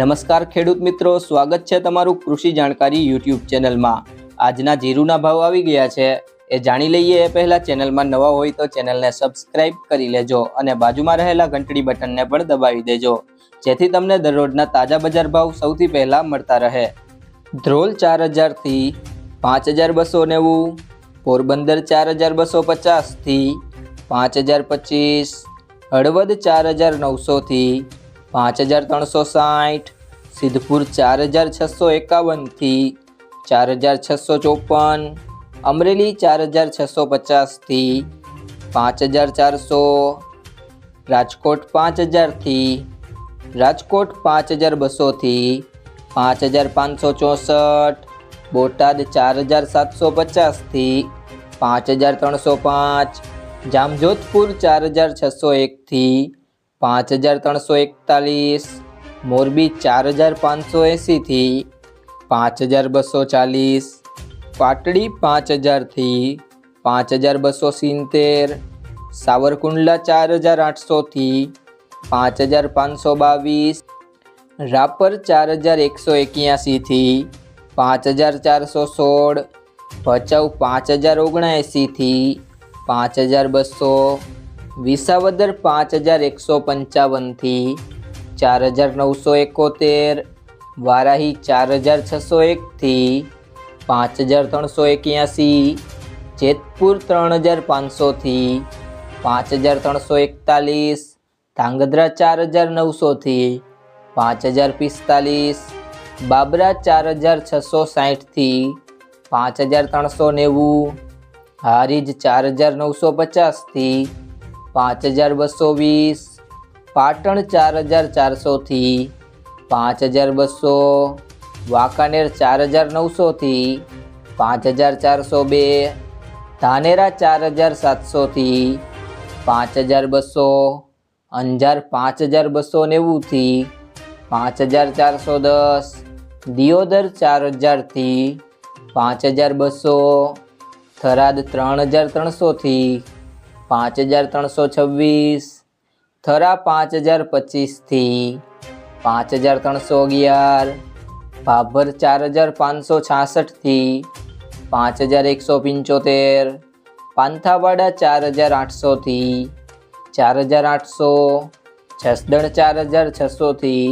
નમસ્કાર ખેડૂત મિત્રો, સ્વાગત છે તમારું કૃષિ જાણકારી યુટ્યુબ ચેનલમાં. આજના જીરુના ભાવ આવી ગયા છે. એ જાણી લઈએ એ પહેલાં ચેનલમાં નવા હોય તો ચેનલને સબસ્ક્રાઇબ કરી લેજો અને બાજુમાં રહેલા ઘંટડી બટનને પણ દબાવી દેજો. જેથી તમને દરરોજના તાજા બજાર ભાવ સૌથી પહેલાં મળતા રહે. ધ્રોલ ચાર હજારથી પાંચ હજાર બસો નેવું, પોરબંદર ચાર હજાર બસો પચાસથી પાંચ હજાર પચીસ, હળવદ ચાર હજાર નવસોથી પાંચ હજાર ત્રણસો સાઠ સિદ્ધપુર ચાર હજાર છસો એકાવનથી ચાર હજાર છસો ચોપન અમરેલી ચાર હજાર છસો પચાસથી પાંચ હજાર ચારસો રાજકોટ પાંચ હજારથી રાજકોટ પાંચ હજાર બસોથી પાંચ હજાર પાંચસો ચોસઠ બોટાદ ચાર હજાર સાતસો પચાસથી પાંચ હજાર ત્રણસો પાંચ જામજોધપુર ચાર હજાર છસો એકથી પાંચ હજાર ત્રણસો એકતાલીસ, મોરબી ચાર હજાર પાંચસો એંસીથી પાંચ હજાર બસો ચાલીસ, પાટડી પાંચ હજારથી પાંચ હજાર બસો સિત્તેર, સાવરકુંડલા ચાર હજાર આઠસોથી પાંચ હજાર પાંચસો બાવીસ, રાપર ચાર હજાર એકસો એક્યાસીથી પાંચ હજાર ચારસો સોળ, ભચાઉ પાંચ હજાર ઓગણએંસીથી પાંચ હજાર બસો વિસાવદર પાંચ હજાર એકસો પંચાવનથી ચાર હજાર નવસો એકોતેર, વારાહી ચાર હજાર છસો એકથી પાંચ હજાર ત્રણસો એક્યાસી, જેતપુર ત્રણ હજાર પાંચસોથી પાંચ હજાર ત્રણસો એકતાલીસ, ધાંગધ્રા ચાર હજાર નવસોથી પાંચ હજાર પિસ્તાલીસ, બાબરા ચાર હજાર છસો સાઠથી પાંચ હજાર ત્રણસો નેવું, હારીજ ચાર હજાર નવસો પચાસથી પાંચ હજાર બસો વીસ, પાટણ ચાર હજાર ચારસોથી, પાંચ હજાર બસો, વાંકાનેર ચાર હજાર નવસોથી, પાંચ હજાર ચારસો બે, ધાનેરા ચાર હજાર સાતસોથી, પાંચ હજાર બસો, અંજાર પાંચ હજાર બસો નેવુંથી, પાંચ હજાર ચારસો દસ, દિયોદર ચાર હજારથી, પાંચ હજાર બસો, થરાદ ત્રણ હજાર ત્રણસોથી પાંચ હજાર ત્રણસો છવ્વીસ થરા પાંચ હજાર પચીસથી પાંચ હજાર ત્રણસો અગિયાર ભાભર ચાર હજાર પાંચસો છાસઠથી પાંચ હજાર એકસો પંચોતેર પાંથાવાડા ચાર હજાર આઠસોથી ચાર હજાર આઠસો જસદણ ચાર હજાર છસોથી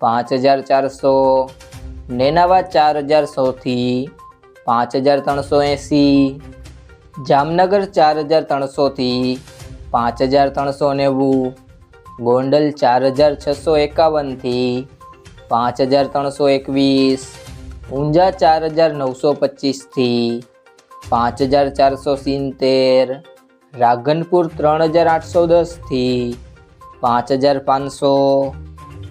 પાંચ હજાર ચારસો નેનાવા ચાર હજાર સોથી પાંચ હજાર ત્રણસો એંસી જામનગર ચાર હજાર ત્રણસોથી પાંચ હજાર ત્રણસો નેવું, ગોંડલ ચાર હજાર છસો એકાવનથી પાંચ હજાર ત્રણસો એકવીસ, ઊંઝા ચાર હજાર નવસો પચીસથી પાંચ હજાર ચારસો સિત્તેર રાઘનપુર ત્રણ હજાર આઠસો દસથી પાંચ હજાર પાંચસો